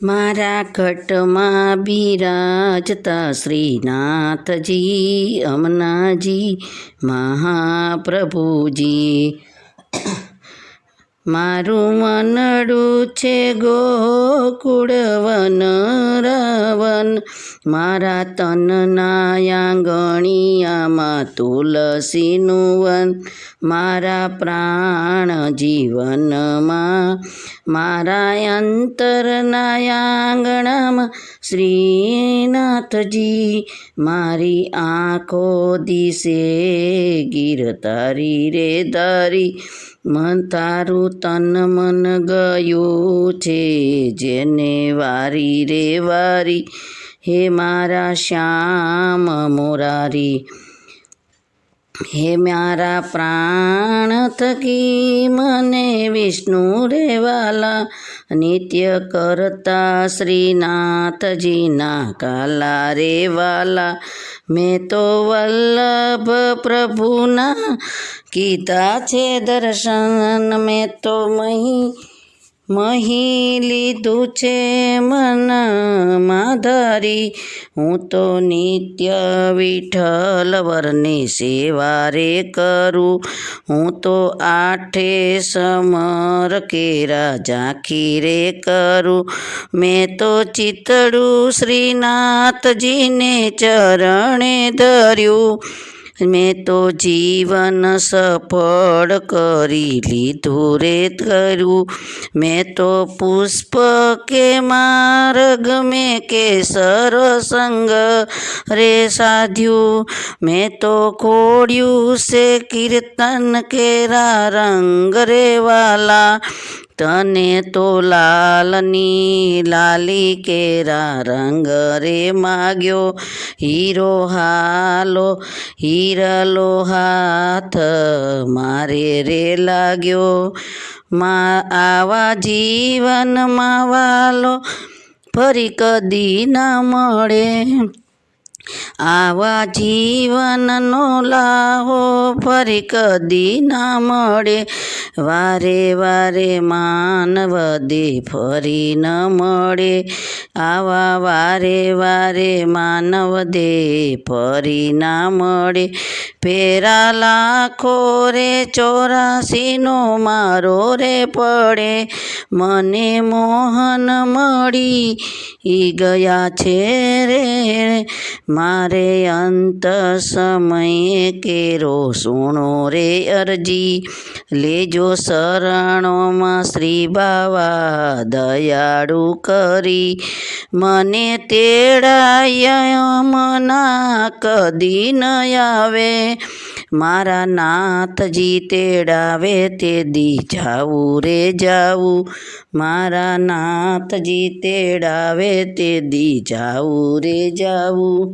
મારા ઘટમાં બિરાજતા શ્રીનાથજી અમનાજી મહાપ્રભુજી. મારું વનડું છે ગોકુળ વન રવન. મારા તનના આંગણિયામાં તુલસીનું વન. મારા પ્રાણ જીવનમાં, મારા અંતરના આંગણામાં શ્રીનાથજી મારી આંખો દિશે ગીર તારી રે તારી મન તારું તન મન ગયું છે, જેને વારી રે વારી. હે મારા શ્યામ મોરારી, હે મારા પ્રાણ થકી મને વિષ્ણુ રેવાલા નિત્ય કરતા શ્રીનાથજીના કાલા રેવાલા મેં તો વલ્લભ પ્રભુના કીધા છે દર્શન મેં તો મહી મહી લીધું છે મન માધરી હું તો નિત્ય વિઠ્ઠલ વરની સેવા રે કરું. હું તો આઠે સમર કેરા ઝાંખી રે કરું. મેં તો ચિતડું શ્રીનાથજીને ચરણે ધર્યું. મેં તો જીવન સફળ કરી લીધું રે કર્યું મેં તો પુષ્પ કે માર્ગ, મેં કે સરસંગ રે સાધ્યું. મેં તો ખોડ્યું છે, કીર્તન કેરા રંગ રે વાલા. તને તો લાલની લાલી કેરા રંગ રે માગ્યો. હીરો હાલો, હીરલો હાથ મારે રે લાગ્યો. મા આવા જીવનમાં વાલો ફરી કદી ના મળે. આવા જીવનનો લાહો ફરી કદી ના મળે. વારે વારે માનવ દે ફરી ન મળે. આવા વારે વારે માનવ દે ફરી ના મળે. ફેરા લાખો રે, ચોરાસીનો મારો રે પડે. મને મોહન મળી ગયા છે રે મારે અંત સમયે કેરો સુણો રે અરજી. લેજો શરણોમાં શ્રી બાવા દયાળુ કરી. મને તેડાય મના કદી ન આવે. મારા નાથજી તેડાવે તે દી જાવું રે જાવું મારા નાથજી તેડાવે તે દી જાવું રે જાવું